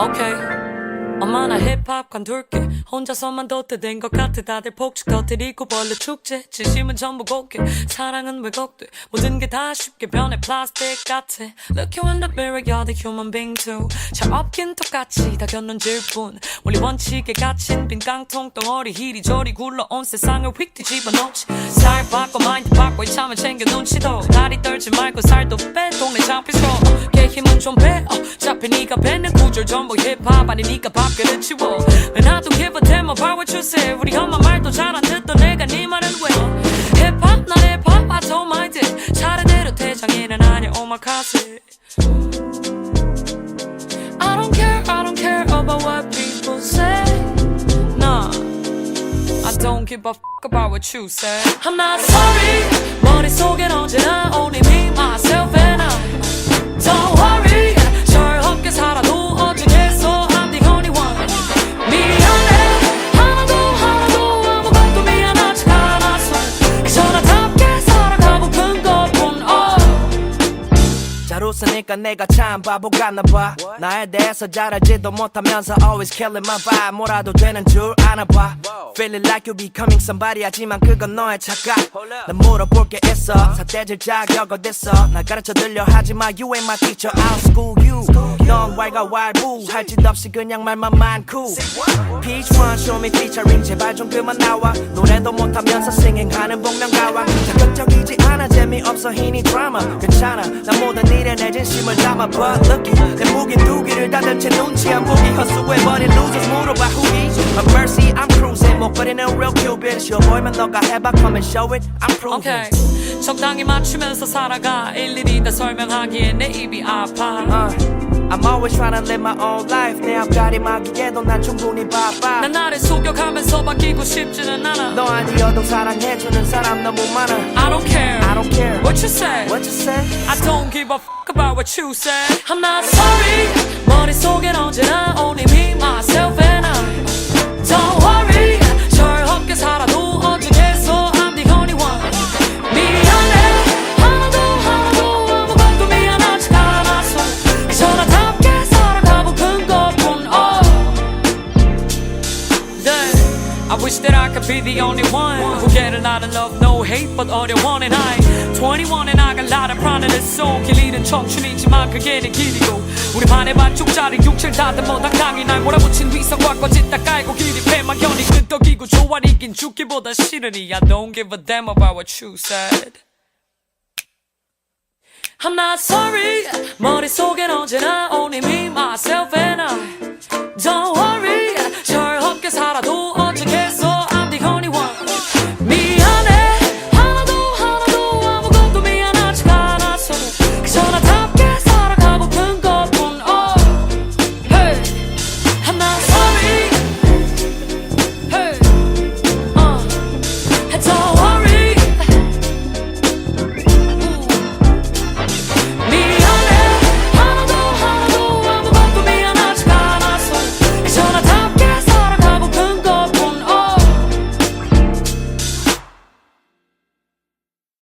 Okay. 엄마 나 힙합 관둘게. 혼자서만 덧대된 것 같아. 다들 폭식 터뜨리고 벌레 축제. 진심은 전부 곱게 사랑은 왜곡돼? 모든 게 다 쉽게 변해. 플라스틱 같아. Look you in the mirror you're the human being too. 잘 없긴 똑같이 다 견눈질 뿐. 원리 원칙에 갇힌 빈 깡통 덩어리. 이리저리 굴러온 세상을 휙 뒤집어 놓지. 살 바꿔 마인드 바꿔 이참에 챙겨 눈치도. 다리 떨지 말고 살도 빼. 동네 잡히소. 걔 힘은 좀빼. 어, 잡히 네가 뱉는 구절 전부 힙합 아니니까 밥그릇 치워 And I don't give a damn about what you say 우리 엄마 말도 잘 안 듣던 내가 네 말은 왜 힙합 난 힙합 I don't mind it 차례대로 대장이는 아니야 오마카세 I don't care I don't care about what people say Nah I don't give a fuck about what you say I'm not sorry 머릿속엔 언제나 only me myself oh. 잘 웃으니까 내가 참 바보 같나봐 나에 대해서 잘 알지도 못하면서 always killing my vibe 뭐라도 되는 줄 아나봐 Feeling like you becoming somebody 하지만 그건 너의 착각 난 물어볼 게 있어 사대질 자격 어딨어 날 가르쳐 들려 하지마 You ain't my teacher I'll school you 넌 왈가왈부. 할 짓 없이 그냥 말만 많고. Peach one show me featuring. 제발 좀 그만 나와. 노래도 못하면서 singing하는 복면가와. 자극적이지 않아. 재미없어. 희니 드라마 괜찮아. 난 모든 일에 내 진심을 담아. But looky 내 무기 두 개를 닫은 채 눈치 안 보기. 헛수해버린 losers. 물어봐 후기 But mercy I'm cruising. 목걸이는 real cupid. 쉬워 보이면 너가 해봐. Come and show it. I'm proving 오케이 적당히 맞추면서 살아가. 일일이 다 설명하기엔 내 입이 아파. Uh, I'm always trying to live my own life 내 앞가림 하기에도 난 충분히 바빠 난 나를 속여가면서 바뀌고 싶지는 않아 너 아니어도 사랑해주는 사람 너무 많아 I don't care I don't care what you say What you say? I don't give a fuck about what you say I'm not sorry 머릿속엔 언제나 only me myself and I I wish that I could be the only one who get a lot of love, no hate, but 어려워 내 나이 21 and I got a lot of pride in this soul 길 잃은 청춘이지만 그게 내 길이고 우리 반의 반쪽짜리 육체를 다듬어 당당히 날 몰아붙인 위선과 거짓 다 깔고 길이 패막연히 끈떡이고 조아리긴 죽기보다 싫으니 I don't give a damn about what you said I'm not sorry 머릿속엔 언제나 only me, myself and I Don't